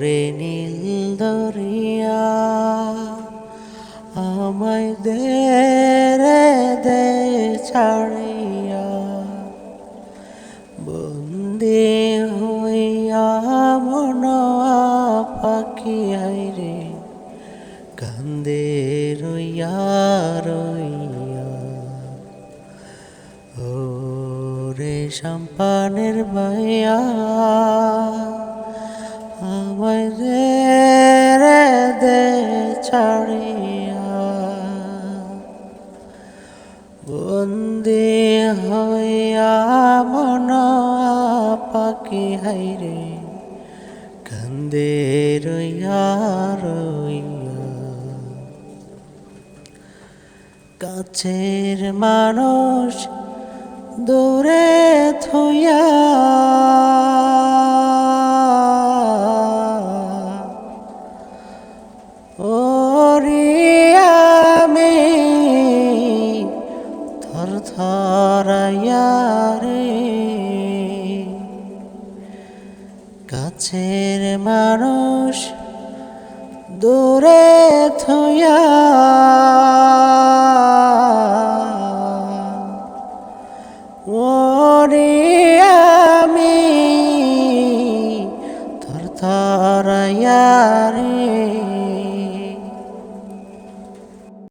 ওরে নীল দরিয়া, আমায় দে রে দে ছাড়িয়া। বন্দি হইয়া মন পাখি হাইরে কান্দে রইয়া রইয়া। ওরে সম্পানের ভাইয়া ছাড়িয়া বন্দি হইয়া মন পাখি হাইরে কান্দে রইয়া রইয়া কাছের মানুষ দূরে থইয়া ধরাইয়া কাছের মানুষ দূরে থইয়া ওরে আমি ধর